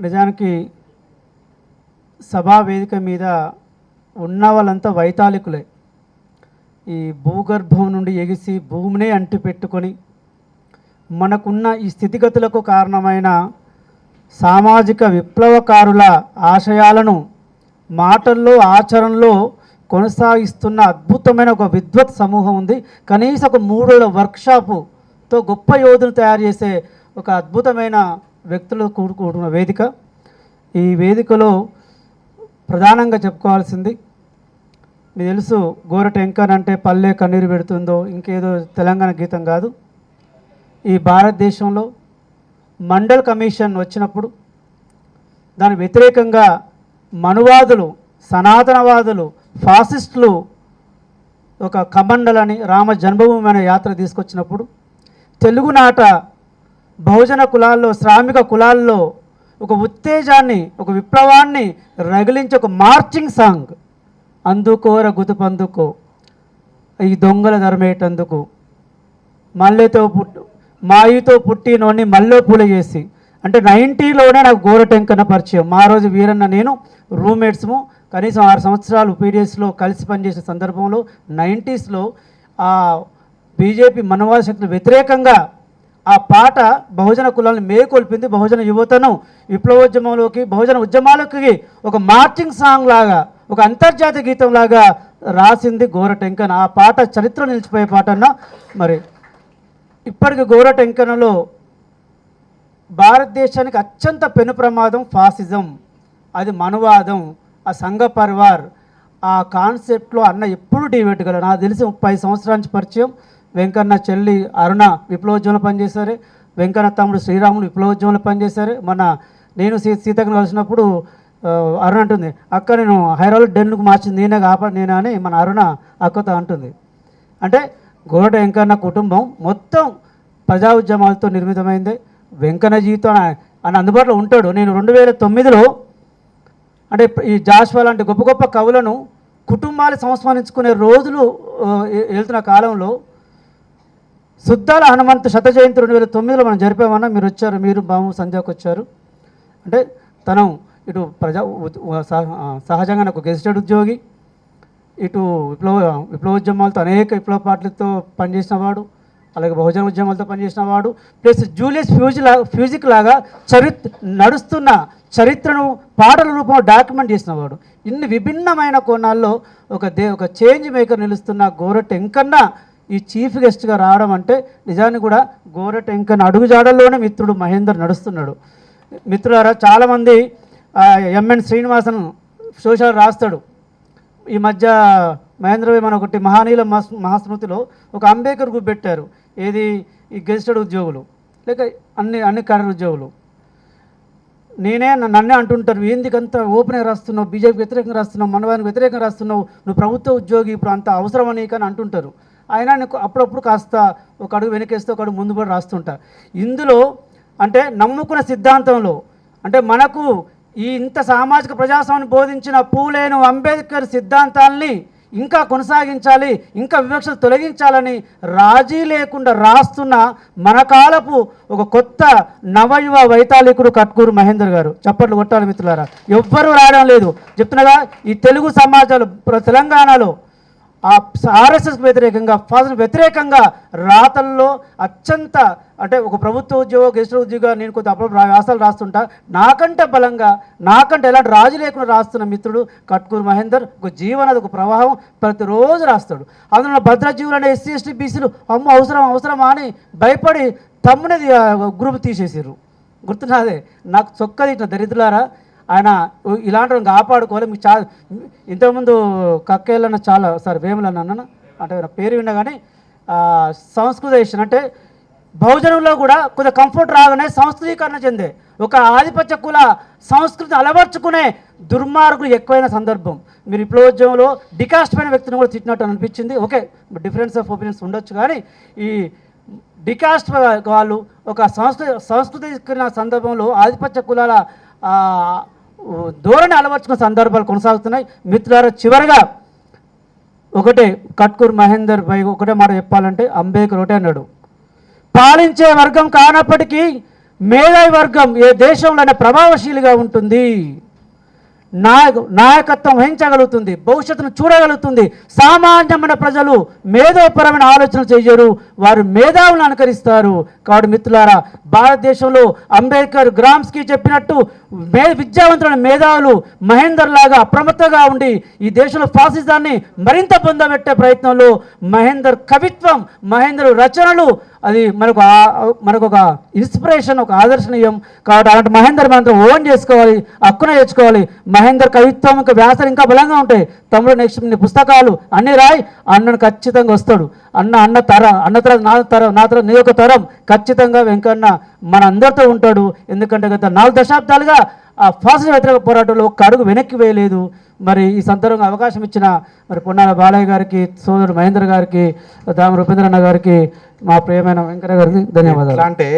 నిజానికి సభా వేదిక మీద ఉన్న వాళ్ళంతా వైతాళికులే. ఈ భూగర్భం నుండి ఎగిసి భూమినే అంటి పెట్టుకొని మనకున్న ఈ స్థితిగతులకు కారణమైన సామాజిక విప్లవకారుల ఆశయాలను మాటల్లో ఆచరణలో కొనసాగిస్తున్న అద్భుతమైన ఒక విద్వత్ సమూహం ఉంది. కనీసం ఒక మూడు వర్క్షాపుతో గొప్ప యోధులు తయారు చేసే ఒక అద్భుతమైన వ్యక్తులు కూడుకున్న వేదిక. ఈ వేదికలో ప్రధానంగా చెప్పుకోవాల్సింది మీకు తెలుసు గోరటెంకన్ అంటే పల్లె కన్నీరు పెడుతుందో ఇంకేదో తెలంగాణ గీతం కాదు. ఈ భారతదేశంలో మండల్ కమిషన్ వచ్చినప్పుడు దాని వ్యతిరేకంగా మనువాదులు సనాతనవాదులు ఫాసిస్టులు ఒక కమండలని రామ జన్మభూమి అనే యాత్ర తీసుకొచ్చినప్పుడు తెలుగునాట బహుజన కులాల్లో శ్రామిక కులాల్లో ఒక ఉత్తేజాన్ని ఒక విప్లవాన్ని రగిలించే ఒక మార్చింగ్ సాంగ్. అందుకోర గుతుపందుకో ఈ దొంగల ధర్మేటందుకు. మల్లెతో పుట్టు మాయితో పుట్టినోని మల్లో పూల చేసి. అంటే నైంటీలోనే నాకు గోరటెంకన పరిచయం. మా రోజు వీరన్న నేను రూమ్మేట్స్ము కనీసం ఆరు సంవత్సరాలు పీడిఎస్లో కలిసి పనిచేసిన సందర్భంలో నైంటీస్లో ఆ బీజేపీ మనవాశక్తులు వ్యతిరేకంగా ఆ పాట బహుజన కులాలను మేకొల్పింది బహుజన యువతను విప్లవోద్యమంలోకి బహుజన ఉద్యమాలకి ఒక మార్చింగ్ సాంగ్ లాగా ఒక అంతర్జాతీయ గీతం లాగా రాసింది గోరటెంకన్ ఆ పాట చరిత్ర నిలిచిపోయే పాట అన్న మరి ఇప్పటికి గోరటెంకనలో భారతదేశానికి అత్యంత పెను ప్రమాదం ఫాసిజం. అది మనువాదం ఆ సంఘ పరివార్. ఆ కాన్సెప్ట్లో అన్న ఎప్పుడు డివేట్ గల నాకు తెలిసి ముప్పై సంవత్సరాల నుంచి పరిచయం. వెంకన్న చెల్లి అరుణ విప్లవోద్యమంలో పనిచేశారు. వెంకన్న తమ్ముడు శ్రీరాములు విప్లవోద్యమంలో పనిచేశారు. మన నేను సీ సీతకు కలిసినప్పుడు అరుణ అంటుంది అక్క నేను హైదరాబాద్ డెన్నుకు మార్చింది నేనే కాపా నేనే అని మన అరుణ అక్కతో అంటుంది. అంటే గోరట వెంకన్న కుటుంబం మొత్తం ప్రజా ఉద్యమాలతో నిర్మితమైంది. వెంకన్న జీవితం అని అందుబాటులో ఉంటాడు. నేను రెండు వేల తొమ్మిదిలో అంటే ఈ జాషువా లాంటి గొప్ప గొప్ప కవులను కుటుంబాలు సంస్మరించుకునే రోజులు వెళ్తున్న కాలంలో సుద్దాల హనుమంత శత జయంతి రెండు వేల తొమ్మిదిలో మనం జరిపామన్నా మీరు వచ్చారు మీరు బాము సంధ్యాకు వచ్చారు. అంటే తను ఇటు ప్రజా సహ- సహజంగా ఒక గెజిటెడ్ ఉద్యోగి ఇటు విప్లవ విప్లవోద్యమాలతో అనేక విప్లవ పార్టీలతో పనిచేసినవాడు అలాగే బహుజన ఉద్యమాలతో పనిచేసిన వాడు ప్లస్ జూలియస్ ఫ్యూజ్ ఫ్యూజిక్ లాగా చరిత్ర నడుస్తున్న చరిత్రను పాటల రూపంలో డాక్యుమెంట్ చేసినవాడు ఇన్ని విభిన్నమైన కోణాల్లో ఒక దే ఒక చేంజ్ మేకర్ నిలుస్తున్న గోరట్ ఎంకన్నా ఈ చీఫ్ గెస్ట్గా రావడం అంటే నిజాన్ని కూడా గోరట్ అడుగుజాడల్లోనే మిత్రుడు మహేందర్ నడుస్తున్నాడు. మిత్రులారా చాలామంది ఎంఎన్ శ్రీనివాసన్ సోషల్ రాస్తాడు. ఈ మధ్య మహేంద్రవి మన ఒకటి మహానీల మహాస్మృతిలో ఒక అంబేద్కర్ గ్రూప్ పెట్టారు. ఏది? ఈ గెజిటెడ్ ఉద్యోగులు. లేక అన్ని అన్ని కరెంట్ ఉద్యోగులు. నేనే నన్నే అంటుంటారు ఎందుకంత ఓపెన్గా రాస్తున్నావు? బీజేపీకి వ్యతిరేకంగా రాస్తున్నావు? మనవానికి వ్యతిరేకంగా రాస్తున్నావు? నువ్వు ప్రభుత్వ ఉద్యోగి ఇప్పుడు అంత అవసరమని కానీ అంటుంటారు. అయినా నీకు అప్పుడప్పుడు కాస్త ఒక అడుగు వెనకేస్తే ఒక అడుగు ముందు కూడా రాస్తుంటా. ఇందులో అంటే నమ్ముకున్న సిద్ధాంతంలో అంటే మనకు ఈ ఇంత సామాజిక ప్రజాస్వామ్యం బోధించిన పూలేను అంబేద్కర్ సిద్ధాంతాల్ని ఇంకా కొనసాగించాలి ఇంకా వివక్షలు తొలగించాలని రాజీ లేకుండా రాస్తున్న మన కాలపు ఒక కొత్త నవయువ వైతాళికుడు కట్కూరు మహేందర్ గారు. చప్పట్లు కొట్టాలి మిత్రులారా. ఎవ్వరూ రాయడం లేదు. చెప్తున్నగా ఈ తెలుగు సమాజాలు తెలంగాణలో ఆ ఆర్ఎస్ఎస్ వ్యతిరేకంగా ఫాజన్ వ్యతిరేకంగా రాతల్లో అత్యంత అంటే ఒక ప్రభుత్వ ఉద్యోగ గెస్ట్ ఉద్యోగ నేను కొంత అప్పుడు వ్యాసాలు రాస్తుంటా. నాకంటే బలంగా నాకంటే ఎలాంటి రాజు లేకుండా రాస్తున్న మిత్రుడు కట్కూరు మహేందర్ ఒక జీవనది ఒక ప్రవాహం ప్రతిరోజు రాస్తాడు. అందులో భద్రజీవులు అనే ఎస్సీ ఎస్టీ బీసీలు అమ్మ అవసరం అవసరమా అని భయపడి తమ్మునేది గ్రూప్ తీసేసారు గుర్తున్నదే నాకు చొక్కది ఇట్లా దరిద్రులారా ఆయన ఇలాంటి కాపాడుకోవాలి. మీకు చాలా ఇంతకుముందు కక్కేళ్ళన్న చాలా సార్ వేములన్న అన్న అంటే పేరు విన్నా కానీ సంస్కృతేషన్ అంటే బహుజనంలో కూడా కొద్దిగా కంఫర్ట్ రాగానే సంస్కృతీకరణ చెందే ఒక ఆధిపత్య కుల సంస్కృతిని అలవర్చుకునే దుర్మార్గులు ఎక్కువైన సందర్భం. మీరు విప్లవోద్యమంలో డికాస్ట్ పైన వ్యక్తిని కూడా తిట్టినట్టు అనిపించింది. ఓకే డిఫరెన్స్ ఆఫ్ ఒపీనియన్స్ ఉండొచ్చు కానీ ఈ డికాస్ట్ వాళ్ళు ఒక సంస్కృతి సంస్కృతికరణ సందర్భంలో ఆధిపత్య కులాల ధోరణి అలవర్చుకున్న సందర్భాలు కొనసాగుతున్నాయి. మిత్రులారా చివరిగా ఒకటే కట్కూర్ మహేందర్ పై ఒకటే మాట చెప్పాలంటే అంబేద్కర్ ఒకటే అన్నాడు. పాలించే వర్గం కానప్పటికీ మేధావి వర్గం ఏ దేశంలోనే ప్రభావశీలిగా ఉంటుంది. నాయక నాయకత్వం వహించగలుగుతుంది భవిష్యత్తును చూడగలుగుతుంది. సామాన్యమైన ప్రజలు మేధోపరమైన ఆలోచనలు చేయరు వారు మేధావులను అనుకరిస్తారు. కాబట్టి మిత్రులారా భారతదేశంలో అంబేద్కర్ గ్రామ్స్కి చెప్పినట్టు మే విద్యావంతులైన మేధావులు మహేందర్ లాగా అప్రమత్తగా ఉండి ఈ దేశంలో ఫాసిజాన్ని మరింత పొందబెట్టే ప్రయత్నంలో మహేందర్ కవిత్వం మహేందర్ రచనలు అది మనకు మనకు ఒక ఇన్స్పిరేషన్ ఒక ఆదర్శనీయం. కాబట్టి అలాంటి మహేందర్ మనంతా ఓన్ చేసుకోవాలి హక్కున తెచ్చుకోవాలి. మహేందర్ కవిత్వం ఇంకా వ్యాసాలు ఇంకా బలంగా ఉంటాయి. తమ్ముడు నెక్స్ట్ నీ పుస్తకాలు అన్నీ రాయి అన్నను ఖచ్చితంగా వస్తాడు. అన్న అన్న తర అన్న తరం నా తరం నా తరం నీ యొక్క తరం ఖచ్చితంగా వెంకన్న మన అందరితో ఉంటాడు. ఎందుకంటే గత నాలుగు దశాబ్దాలుగా ఆ ఫాసిల్ వ్యతిరేక పోరాటంలో ఒక్క అడుగు వెనక్కి వేయలేదు. మరి ఈ సందర్భంగా అవకాశం ఇచ్చిన మరి పొన్నాల బాలయ్య గారికి సోదరుడు మహేంద్ర గారికి దామ రూపేంద్రన్న గారికి మా ప్రియమైన వెంకట గారికి ధన్యవాదాలు అంటే